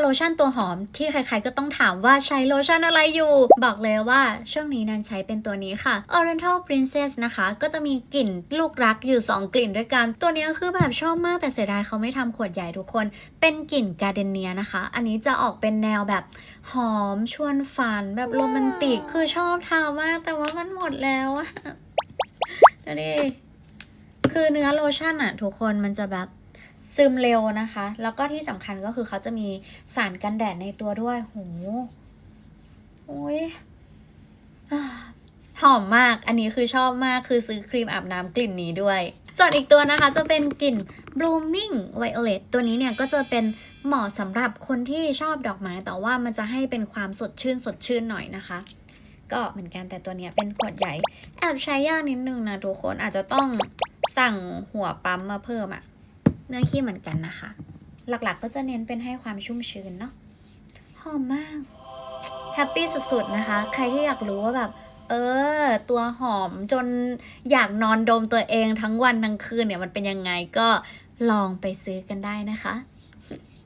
โลชั่นตัวหอมที่ใครๆก็ต้องถามว่าใช้โลชั่นอะไรอยู่ บอกเลยว่าช่วงนี้นันใช้เป็นตัวนี้ค่ะ Oriental Princess นะคะ ก็จะมีกลิ่นลูกรักอยู่ 2 กลิ่นด้วยกัน ตัวนี้คือแบบชอบมากแต่เสียดายเขาไม่ทำขวดใหญ่ทุกคน เป็นกลิ่นกาเดเนียนะคะ อันนี้จะออกเป็นแนวแบบหอมชวนฝันแบบโรแมนติกคือชอบทามาก แต่ว่ามันหมดแล้วอะดูดิคือเนื้อโลชั่นอะทุกคนมันจะแบบ ซึมเร็วนะคะ แล้วก็ที่สำคัญก็คือเขาจะมีสารกันแดดในตัวด้วยโหโอ้ยอ่หอมมาก อันนี้คือชอบมาก คือซื้อครีมอาบน้ำกลิ่นนี้ด้วย ส่วนอีกตัวนะคะจะเป็นกลิ่น blooming violet ตัวนี้เนี่ยก็จะเป็นเหมาะสำหรับคนที่ชอบดอกไม้ แต่ว่ามันจะให้เป็นความสดชื่นสดชื่นหน่อยนะคะ ก็เหมือนกันแต่ตัวนี้เป็นขวดใหญ่ แอบใช้ยากนิดนึงนะทุกคนอาจจะต้องสั่งหัวปั๊มมาเพิ่มอะ เนื้อขี้เหมือนกันนะคะ หลักๆก็จะเน้นเป็นให้ความชุ่มชื้นเนาะหอมมากแฮปปี้สุดๆนะคะ ใครที่อยากรู้ว่าแบบ เออ ตัวหอมจนอยากนอนดมตัวเองทั้งวันทั้งคืนเนี่ยมันเป็นยังไงก็ลองไปซื้อกันได้นะคะ